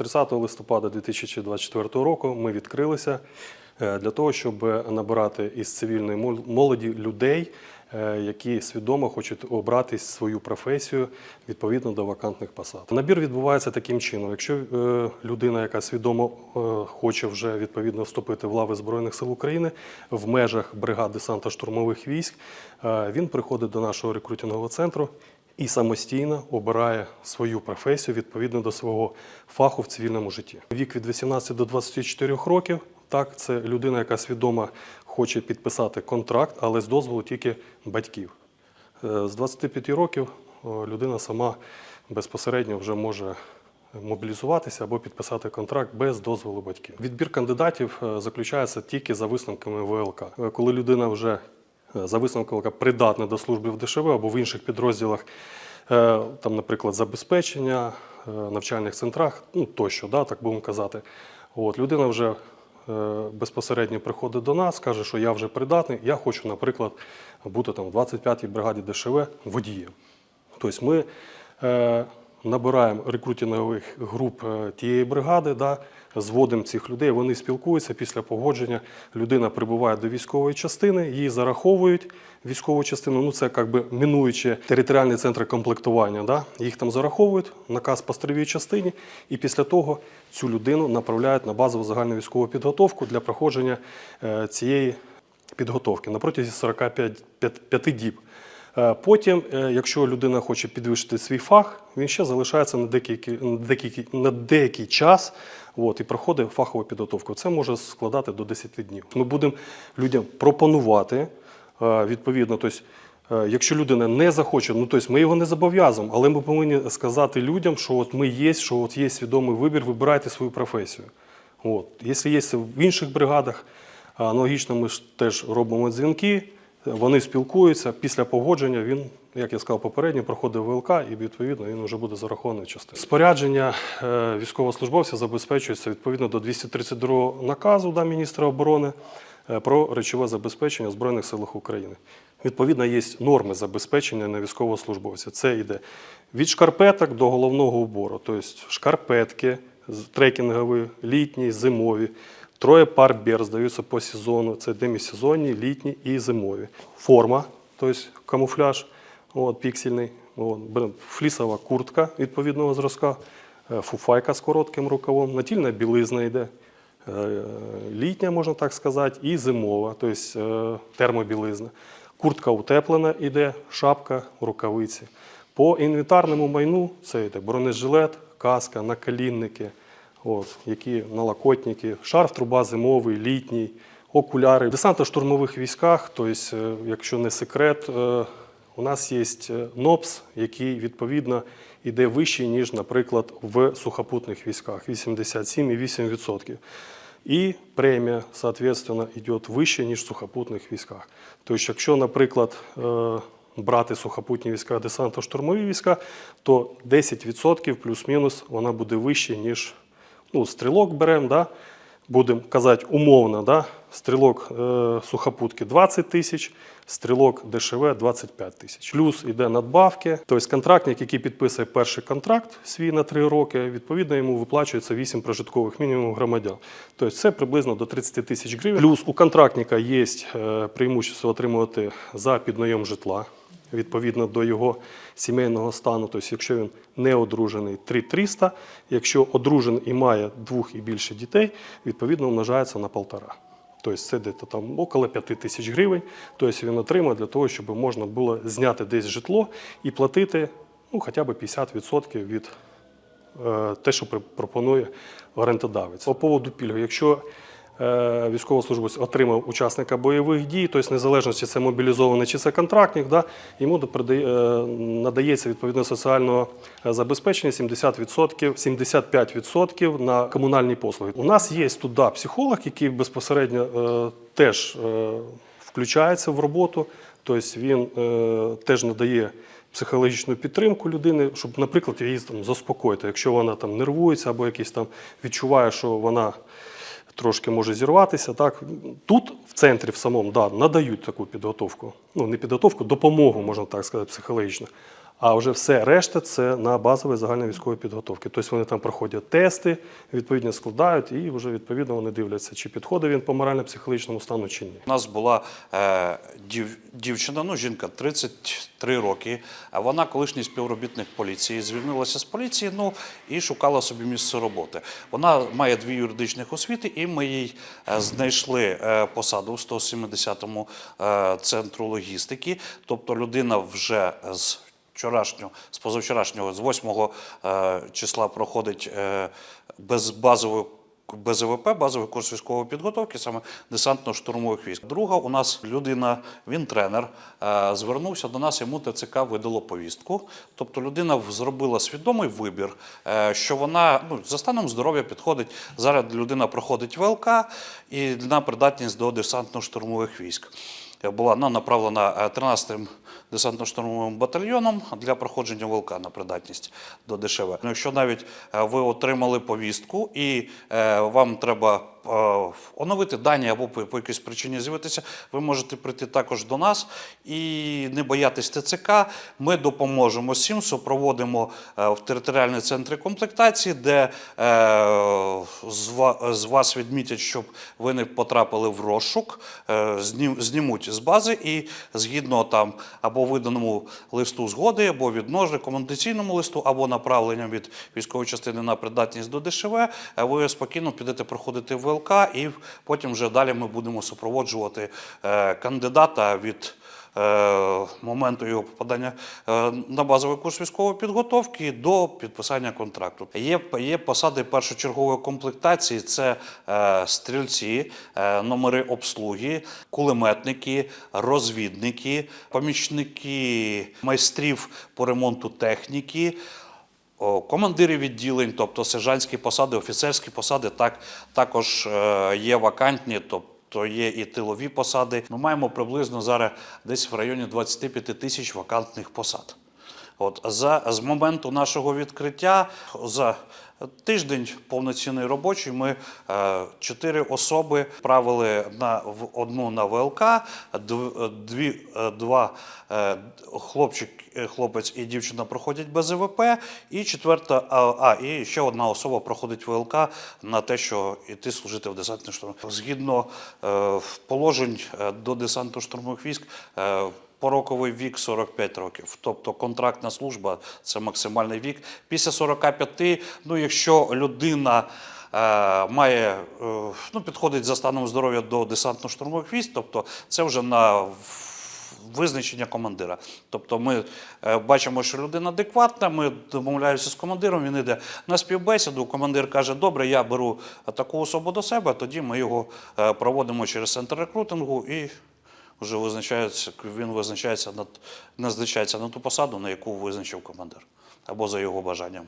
30 листопада 2024 року ми відкрилися е, для того, щоб набирати із цивільної молоді людей, е, які свідомо хочуть обрати свою професію відповідно до вакантних посад. Набір відбувається таким чином: якщо е, людина, яка свідомо хоче вже відповідно вступити в лави Збройних сил України в межах бригад десанта штурмових військ, він приходить до нашого рекрутингового центру і самостійно обирає свою професію відповідно до свого фаху в цивільному житті. Вік від 18 до 24 років. Так, це людина, яка свідомо хоче підписати контракт, але з дозволу тільки батьків. Е, З 25 років людина сама безпосередньо вже може мобілізуватися або підписати контракт без дозволу батьків. Відбір кандидатів е, заключається тільки за висновками ВЛК. Е, Коли людина вже е, за висновком ВЛК придатна до служби в ДШВ або в інших підрозділах, е, там, наприклад, забезпечення, е, навчальних центрах, ну тощо, да, так будемо казати. От, людина вже е, безпосередньо приходить до нас, каже, що я вже придатний, я хочу, наприклад, бути там в 25-й бригаді ДШВ водієм. Тобто ми е, набираємо рекрутингових груп е, тієї бригади, да, зводимо цих людей, вони спілкуються після погодження. Людина прибуває до військової частини, її зараховують військову частину. Ну це якби мінуючи територіальні центри комплектування. Да, їх там зараховують, наказ по строєвій частині, і після того цю людину направляють на базову загальну військову підготовку для проходження е, цієї підготовки на протязі 45 п'ят- п'яти діб. Е, Потім, е, якщо людина хоче підвищити свій фах, він ще залишається на деякий, деякий, на деякий час от, і проходить фахову підготовку. Це може складати до 10 днів. Ми будемо людям пропонувати е, відповідно. Тобто, якщо людина не захоче, ну тобто ми його не зобов'язуємо, але ми повинні сказати людям, що от ми є, що от є свідомий вибір, вибирайте свою професію. От. Якщо є в інших бригадах, аналогічно ми ж теж робимо дзвінки, вони спілкуються. Після погодження він, як я сказав попередньо, проходить ВЛК і відповідно він вже буде зарахований частиною. Спорядження е, військовослужбовця забезпечується відповідно до 232 наказу да, міністра оборони е, про речове забезпечення в Збройних силах України. Відповідно, є норми забезпечення на військовослужбовця. Це йде від шкарпеток до головного убору, тобто шкарпетки, трекінгові, літні, зимові. Троє пар бер здаються по сезону. Це демісезонні, літні і зимові. Форма, тобто камуфляж, от, піксельний. От, флісова куртка відповідного зразка, е, фуфайка з коротким рукавом, натільна білизна йде. е, Літня, можна так сказати, і зимова, тобто е, термобілизна. Куртка утеплена йде, шапка, рукавиці. По інвентарному майну це йде бронежилет, каска, наколінники, от, які налокотники, шарф, труба зимовий, літній, окуляри. В десантно-штурмових військах, тобто, е, якщо не секрет, е, у нас є е, НОПС, який відповідно йде вищий, ніж, наприклад, в сухопутних військах 87,8%. І премія, соответственно, йде вище, ніж в сухопутних військах. Тобто, якщо, наприклад, брати сухопутні війська, десантно-штурмові війська, то 10% плюс-мінус вона буде вище, ніж ну, стрілок беремо, да? будемо казати умовно, да? стрілок е, сухопутки 20 тисяч, стрілок ДШВ 25 тисяч. Плюс йде надбавки. Тобто контрактник, який підписує перший контракт свій на 3 роки, відповідно йому виплачується 8 прожиткових мінімумів громадян. Тобто це приблизно до 30 тисяч гривень. Плюс у контрактника є е, преимущество отримувати за піднайом житла відповідно до його сімейного стану. Тобто, якщо він не одружений, 3300, якщо одружений і має двох і більше дітей, відповідно умножається на полтора. Тобто це десь там около 5 тисяч гривень. Тобто він отримає для того, щоб можна було зняти десь житло і платити ну, хоча б 50% від е, те, що пропонує орендодавець. По поводу пільги, якщо військовослужбовець отримав учасника бойових дій, тобто незалежно чи це мобілізований, чи це контрактник, да, йому е, надається відповідно соціального е, забезпечення 70%, 75% на комунальні послуги. У нас є тут да, психолог, який безпосередньо е, теж е, включається в роботу, тобто він е, теж надає психологічну підтримку людини, щоб, наприклад, її там заспокоїти, якщо вона там нервується або якийсь там відчуває, що вона трошки може зірватися. Так тут в центрі в самому да, надають таку підготовку. Ну не підготовку, допомогу, можна так сказати, психологічну. А вже все решта це на базовій загальної військової підготовки. Тобто вони там проходять тести, відповідно складають, і вже відповідно вони дивляться, чи підходить він по морально-психологічному стану чи ні. У нас була е, дів, дівчина, ну жінка 33 роки. Вона колишній співробітник поліції, звільнилася з поліції, ну і шукала собі місце роботи. Вона має дві юридичних освіти, і ми їй е, знайшли е, посаду в 170-му е, центру логістики. Тобто людина вже з вчорашнього, з позавчорашнього, з 8 е, числа проходить е, без базової БЗВП, базовий курс військової підготовки, саме десантно-штурмових військ. Друга у нас людина, він тренер, е, звернувся до нас, йому ТЦК видало повістку. Тобто людина зробила свідомий вибір, що вона ну, за станом здоров'я підходить. Зараз людина проходить ВЛК і на придатність до десантно-штурмових військ. Була вона направлена е, 13-м десантно-штурмовим батальйоном для проходження ВЛК на придатність до ДШВ. Ну, Якщо навіть е, ви отримали повістку і е, вам треба е, оновити дані або по, якійсь причині з'явитися, ви можете прийти також до нас і не боятись ТЦК. Ми допоможемо всім, супроводимо в територіальні центри комплектації, де з вас відмітять, щоб ви не потрапили в розшук, знімуть з бази і згідно там або виданому листу згоди, або відно- рекомендаційному листу, або направленням від військової частини на придатність до ДШВ, е, ви спокійно підете проходити ВЛК, і потім вже далі ми будемо супроводжувати е, кандидата від. Е, Моменту його попадання е, на базовий курс військової підготовки до підписання контракту. Є, є посади першочергової комплектації: це е, стрільці, номери обслуги, кулеметники, розвідники, помічники майстрів по ремонту техніки. Командири відділень, тобто сержантські посади, офіцерські посади, так, також є вакантні, тобто є і тилові посади. Ми маємо приблизно зараз десь в районі 25 тисяч вакантних посад. От, за, з моменту нашого відкриття за тиждень повноцінний робочий ми е, чотири особи правили на в одну на ВЛК, дві, е, два е, хлопчик, хлопець і дівчина проходять без ІВП, і четверта, а, і ще одна особа проходить ВЛК на те, що йти служити в десантний штурм. Згідно положень до десантно-штурмових військ. Пороковий вік 45 років, тобто контрактна служба це максимальний вік. Після 45, ну якщо людина е, має е, ну, підходить за станом здоров'я до десантно-штурмових військ, тобто це вже на визначення командира. Тобто ми е, бачимо, що людина адекватна, ми домовляємося з командиром, він йде на співбесіду, командир каже, добре, я беру таку особу до себе, тоді ми його проводимо через центр рекрутингу і вже визначається, він визначається на, назначається на ту посаду, на яку визначив командир, або за його бажанням.